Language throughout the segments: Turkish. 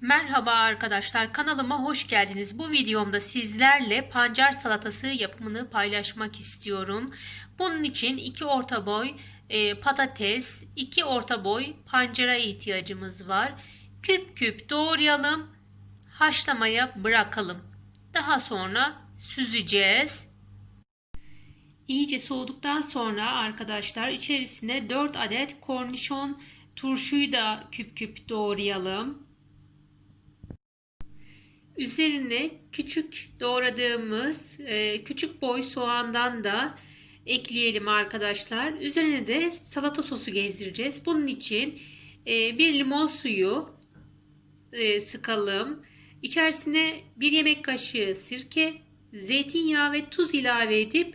Merhaba arkadaşlar kanalıma hoş geldiniz. Bu videomda sizlerle pancar salatası yapımını paylaşmak istiyorum. Bunun için 2 orta boy e, patates, 2 orta boy pancara ihtiyacımız var. Küp küp doğrayalım, haşlamaya bırakalım. Daha sonra süzeceğiz. İyice soğuduktan sonra arkadaşlar içerisine 4 adet kornişon turşuyu da küp küp doğrayalım. Üzerine küçük doğradığımız e, küçük boy soğandan da ekleyelim arkadaşlar. Üzerine de salata sosu gezdireceğiz. Bunun için e, bir limon suyu e, sıkalım. İçerisine bir yemek kaşığı sirke, zeytinyağı ve tuz ilave edip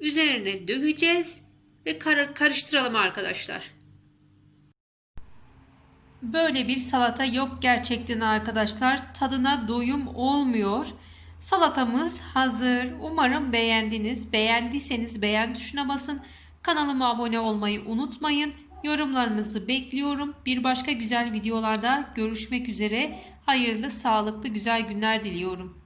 üzerine dökeceğiz ve kar- karıştıralım arkadaşlar. Böyle bir salata yok gerçekten arkadaşlar. Tadına doyum olmuyor. Salatamız hazır. Umarım beğendiniz. Beğendiyseniz beğen tuşuna basın. Kanalıma abone olmayı unutmayın. Yorumlarınızı bekliyorum. Bir başka güzel videolarda görüşmek üzere. Hayırlı, sağlıklı, güzel günler diliyorum.